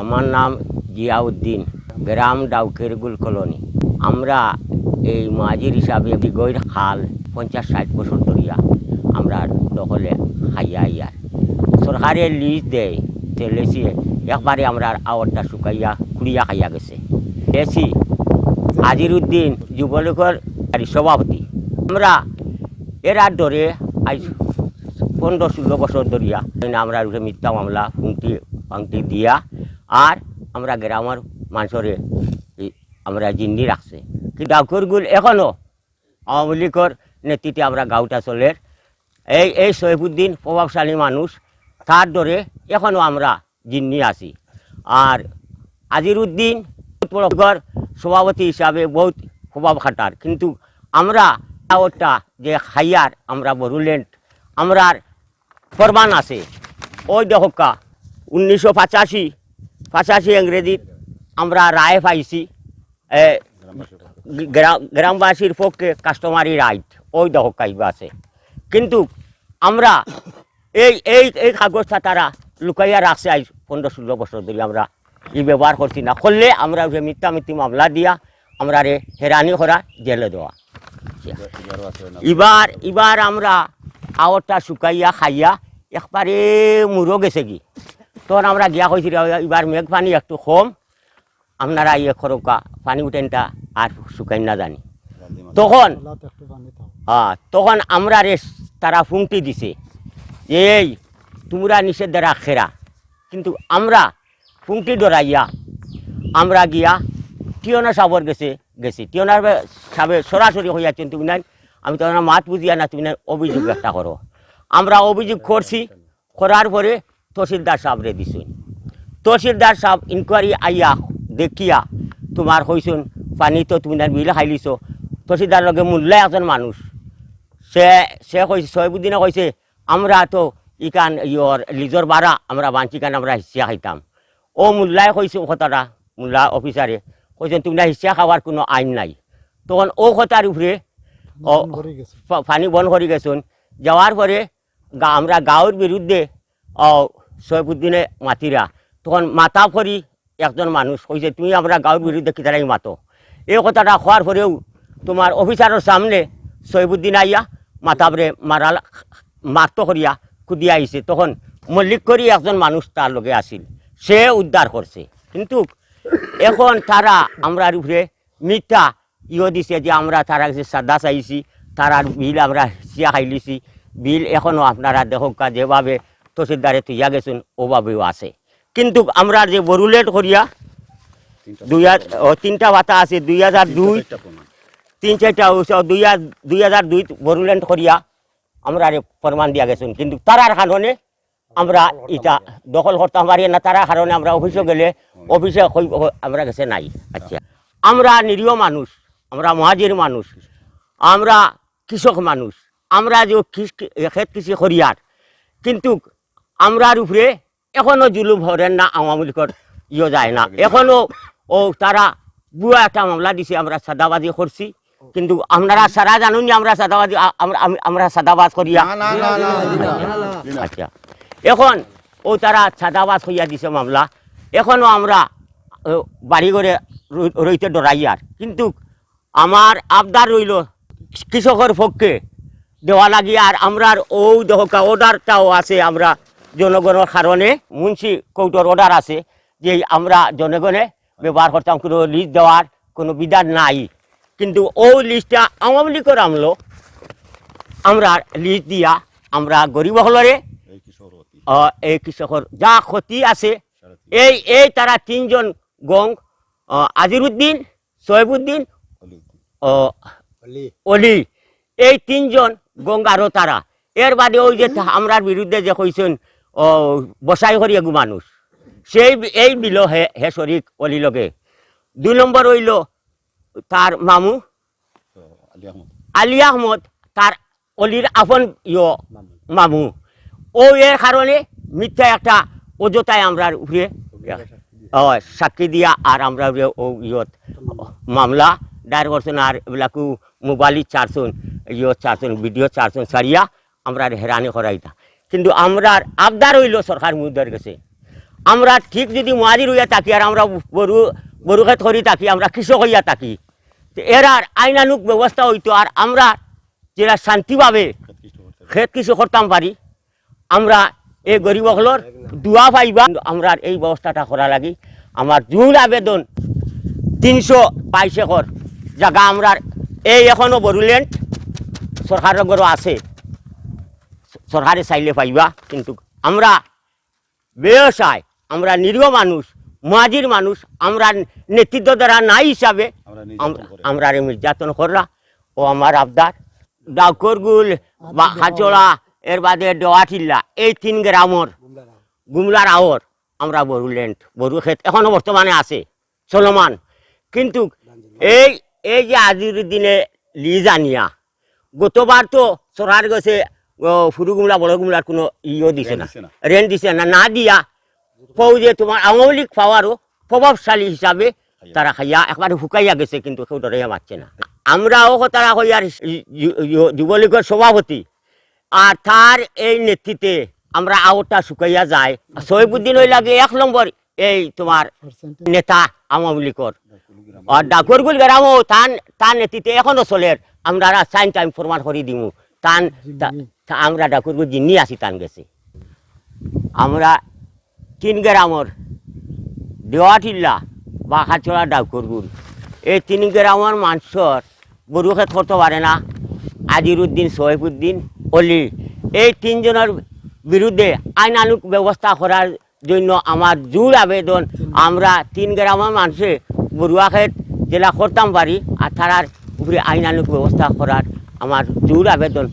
আমার নাম জিয়াউদ্দিন, গ্রাম ডাউকেরগুল কলোনি। আমরা এই মাঝির হিসাবে বিগৈর খাল পঞ্চাশ ষাট বছর ধরিয়া আমরা দখলে খাইয়া ইয়ার সরকারে লিজ দেয় সে লেসিয়ে একবারে আমরা আওয়ারটা শুকাইয়া কুড়িয়া খাইয়া গেছে। এসি আজির উদ্দিন যুবলীগের আর সভাপতি। আমরা এরা ধরে আজ পনেরো ষোলো বছর ধরিয়া আমরা মিথ্যা মামলা ফুংটি ফাংটি দিয়া আর আমরা গ্রামের মানুষরে আমরা জিন্দি রাখছে। কিন্তু ডাউকরগুল এখনও আওয়ামী লীগের নেতৃত্বে আমরা গাঁওটা চলের এই এই সৈফুদ্দিন প্রভাবশালী মানুষ, তার দরে এখনও আমরা জিন্নি আছি। আর আজির উদ্দিন লীগের সভাপতি হিসাবে বহুত প্রভাব খাটার। কিন্তু আমরা ওটা যে হাইয়ার আমরা বরুলেন্ট, আমরার ফরমান আছে। ওই দশকা উনিশশো পঁচাশি পঁচাশি ইংরেজিত আমরা রায় পাইছি গ্রামবাসীর পক্ষে কাস্টমারি রাইট ওই দশকা ইবা আছে কিন্তু আমরা এই এই এই কাগজটা তারা লুকাইয়া রাখছে আজ পনেরো ষোলো বছর ধরে আমরা ই ব্যবহার করছি না করলে আমরা যে মিথ্যা মিথ্যি মামলা দিয়া আমরা রে হেরানি করা জেলে দেওয়া এবার এবার আমরা আওয়ারটা শুকাইয়া খাইয়া একবারে মুরো গেছে কি তখন আমরা গিয়া রে, এবার মেঘ পানি একটু কম আপনারা ইয়ে খরকা পানি উঠেনটা আর শুকাই না জানি। তখন হ্যাঁ তখন আমরা রে তারা ফুংটি দিছে এই তোমরা নিষেধ দ্বারা খেরা। কিন্তু আমরা ফুংটি ডরাইয়া আমরা গিয়া টিয়না সাবর গেছে গেছি। টিয়নার সাবে সরাসরি হইয়াছেন তুমি নাই আমি তখন মাত বুঝিয়া না তুমি অভিযোগ একটা করো। আমরা অভিযোগ করছি করার পরে তহসিলদার সাহেবরে দিছুন। তহসিলদার সাহেব ইনকোয়ারি আইয়া দেখিয়া তোমার হইছুন পানি তো তুমি বিল খাইলিছ তহসিলদার লগে মূল্য একজন মানুষ। সে সে কইছে সহিবুদ্দিনে কইছে আমরা তো ইকান ইয়র লিজর বাড়া আমরা বাঞ্চি কান আমরা হিসিয়া খাইতাম। ও মোল্লায় কইছে কথাটা মোল্লা অফিসারে কইছেন তুমি না হিসিয়া খাওয়ার কোনো আইন নাই। তখন ও কথার উপরে পানি বন্ধ করে গেছুন যাওয়ার পরে আমরা গাঁৱৰ বিরুদ্ধে সৈফুদ্দিনে মাতিরা। তখন মাতা করি, একজন মানুষ কইছে, তুমি আমরা গাঁৱৰ বিরুদ্ধে কিতারাই মাতো? এই কথাটা হওয়ার পরেও তোমার অফিসারের সামনে সৈফুদ্দিন আইয়া মাতাবরে মারা, মারত করিয়া কুদিয়া আইছে। তখন মল্লিক করি একজন মানুষ তার লগে আসিল সে উদ্ধার করছে। কিন্তু এখন তারা আমরার উপরে মিথ্যা ইয়ে দিছে যে আমরা তারা কাছে সাদা চাইছি, তারার বিল আমরা চিয়া খাইলিছি। বিল এখনও আপনারা দেখক যেভাবে তহসিলদারে তুইয়া গেছেন ওভাবেও আছে। কিন্তু আমরা যে বরুলেট করিয়া দুই হাজার তিনটা ভাতা আছে দুই হাজার দুই তিন চারটা দুই হাজার দুই হাজার দুই বরুলেন্ট করিয়া আমরা প্রমাণ দিয়া গেছেন। কিন্তু তারার কারণে আমরা এটা দখল করতাম পারি না তারার কারণে আমরা অফিসে গেলে অফিসে কই- আমরা গেছে নাই। আচ্ছা। আমরা নিরীহ মানুষ আমরা মহাজির মানুষ আমরা কৃষক মানুষ আমরা যে খেত কৃষি করিয়ার কিন্তু আমরার উপরে এখনও জুলুম হরেন না আওয়ামী লীগের ইয়ে যায় না। এখনও ও তারা বুয়া একটা মামলা দিছে আমরা সাদাবাজি করছি। কিন্তু আপনারা সারা জানুন আমরা সাদাবাজি আমরা সাদাবাজ করিয়া আচ্ছা। এখন ও তারা ছাদাবাজ হইয়া দিছে মামলা। এখনও আমরা বাড়ি করে রই- রইতে ডরাইয়ার কিন্তু আমার আবদার রইল কৃষকের পক্ষে দেওয়া লাগি আর আমরার ও দহকা অর্ডারটাও আছে আমরা জনগণের কারণে মুন্সি কৌটোর অর্ডার আছে যে আমরা জনগণে ব্যবহার করতাম কোনো লিস্ট দেওয়ার কোনো বিধান নাই। কিন্তু ও লিস্টটা আওয়ামী লীগের আমলো আমরা লিস্ট দিয়া আমরা গরিব হলরে এই কৃষকর যা ক্ষতি আছে এই এই তারা তিনজন গং আজিরুদ্দিন সোহেবুদ্দিন অলি এই তিনজন গঙ্গারও তারা এর বাদে ওই যে আমরার বিরুদ্ধে যে কইছেন ও বসাই করি এগু মানুষ। সেই এই বিল হে হে শরিক অলি লগে। দুই নম্বর হইল তার মামু। আলী আহমদ। তার অলির আপন ইয় মামু। ও এর কারণে মিথ্যা একটা অযথায় আমরা ও, সাক্ষী দিয়া আর আমরা ও ইয়ত মামলা দায়ের করছেন আর এবিলাকু মোবাইল চারছুন ইয় চারছুন ভিডিও চারছুন সারিয়া আমরা হেরানি করাইতা কিন্তু আমরা আবদার হইল সরকার মুদার গেছে। আমরা ঠিক যদি মারি রইয়া থাকি আর আমরা গরু গরু খেত করি থাকি, আমরা কৃষক হইয়া থাকি এর আর আইনানুক ব্যবস্থা হইতো আর আমরা যেটা শান্তিভাবে খেত কিছু করতাম পারি, আমরা এই গরিবগুলোর দুয়া পাইবা। আমরা এই ব্যবস্থাটা করা লাগি। আমার জুল আবেদন তিনশো বাইশ একর জায়গা আমরা এই এখনও বড়ুল্যান্ড সরকারের গরু আছে। সরকারে চাইলে পাইবা কিন্তু আমরা ব্যবসায় আমরা নিরীহ মানুষ মাঝির মানুষ আমরা নেতৃত্ব দ্বারা নাই হিসাবে আমরা আম- নির্যাতন করে। আমরা রে নির্যাতন কররা ও আমার আবদার। ডাকরগুল বা খাচড়া এর বাদে ডোয়াটিল্লা এই তিন গ্রামর গুমলার আওর আমরা বড়ুল্যান্ড বড়ু ক্ষেত এখনও বর্তমানে আছে চলমান। কিন্তু এই এই যে আজির দিনে লিজ আনিয়া গতবার তো সরকার গেছে ফুরু গুমলা বড় গুমলার কোনো ইও দিছে না। দিছে না। রেন্ট দিছে না। না দিয়া ফৌজে তোমার আওয়ামী লীগ পাওয়ারও প্রভাবশালী হিসাবে তারা খাইয়া একবারে শুকাইয়া গেছে কিন্তু কেউ ডরাইয়া মারছে না। আমরাও তারা হইয়ার যুবলীগের সভাপতি। আর তার এই নেতৃত্বে আমরা আওটা শুকাইয়া যায়। সহিবুদ্দিন ওই লাগে এক নম্বর এই তোমার নেতা আওয়ামী লীগর। আর ডাকুরগুল গ্রামও তান তার নেতৃত্বে এখনও চলে। আমরা সাইন টাইম প্রমাণ করে দিমু। তা আমরা ডাকুরগুল জিন্নি আসি তান গেছে। আমরা তিন গ্রামর দেওয়াটিল্লা বা হাচড়া ডাকুরগুল এই তিন গ্রামের মানুষের গরু খেত করতে পারে না। আজিরুদ্দিন সোহেবুদ্দিন অলি এই তিনজনের বিরুদ্ধে আইনানুক ব্যবস্থা করার জন্য আমার জোর আবেদন। আমরা তিন গ্রামের মানুষে বড়ুয়া খেত জেলা করতাম পারি আর তারার উপরে আইনানুক ব্যবস্থা করার আমার জোর আবেদন।